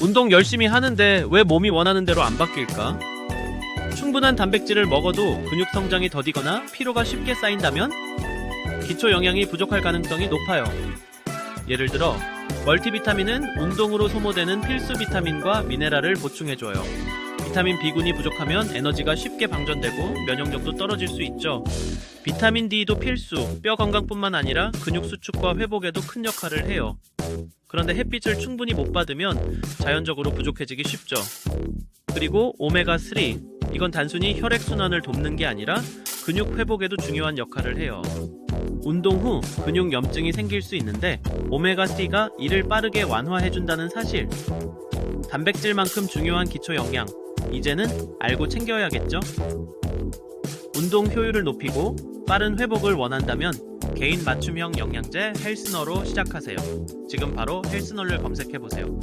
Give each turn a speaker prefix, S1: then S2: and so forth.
S1: 운동 열심히 하는데 왜 몸이 원하는 대로 안 바뀔까? 충분한 단백질을 먹어도 근육 성장이 더디거나 피로가 쉽게 쌓인다면 기초 영양이 부족할 가능성이 높아요. 예를 들어 멀티비타민은 운동으로 소모되는 필수 비타민과 미네랄을 보충해줘요. 비타민 B군이 부족하면 에너지가 쉽게 방전되고 면역력도 떨어질 수 있죠. 비타민 D도 필수, 뼈 건강뿐만 아니라 근육 수축과 회복에도 큰 역할을 해요. 그런데 햇빛을 충분히 못 받으면 자연적으로 부족해지기 쉽죠. 그리고 오메가3, 이건 단순히 혈액순환을 돕는 게 아니라 근육 회복에도 중요한 역할을 해요. 운동 후 근육 염증이 생길 수 있는데 오메가3가 이를 빠르게 완화해준다는 사실. 단백질만큼 중요한 기초 영양. 이제는 알고 챙겨야겠죠? 운동 효율을 높이고 빠른 회복을 원한다면 개인 맞춤형 영양제 헬스너로 시작하세요. 지금 바로 헬스너를 검색해보세요.